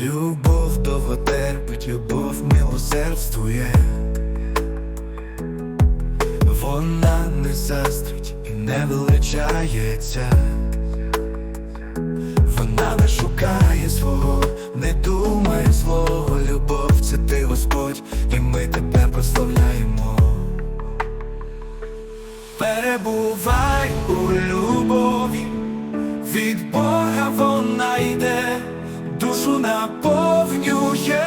Любов довго терпить, любов милосердствує вона не застрить і не величається, вона не шукає свого, не думає злого Любов це ти Господь, і ми тебе прославляємо. Перебувай у любові, від Бога вона йде душу наповнює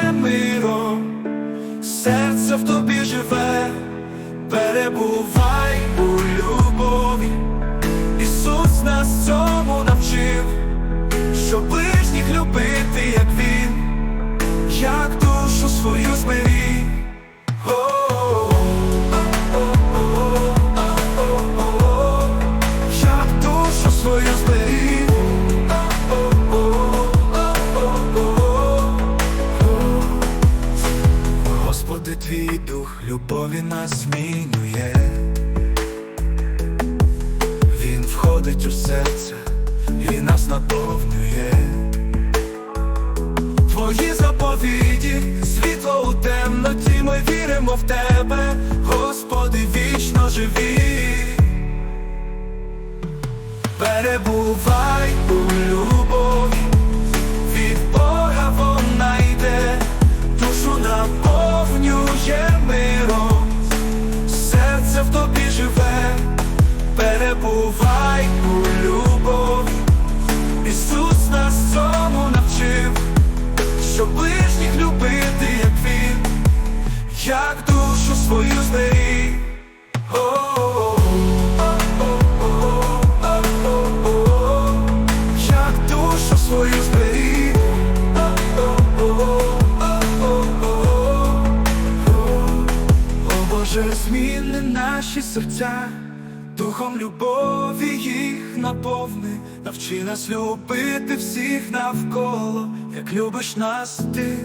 Господи, твій дух любові нас змінює, Він входить у серце і нас наповнює. Твої заповіді, світло у темноті, ми віримо в тебе, зміни наші серця, духом любові їх наповни, навчи нас любити всіх навколо, як любиш нас ти.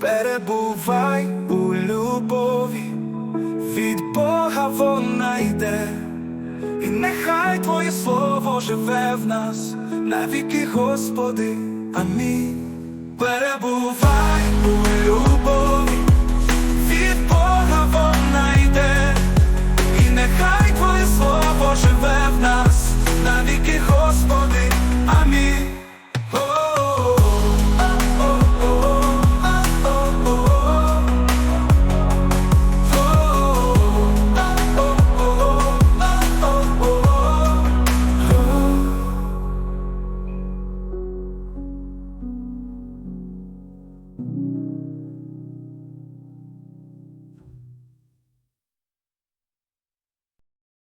Перебувай у любові, від Бога вона йде. І нехай Твоє слово живе в нас навіки, Господи, амінь. Перебувай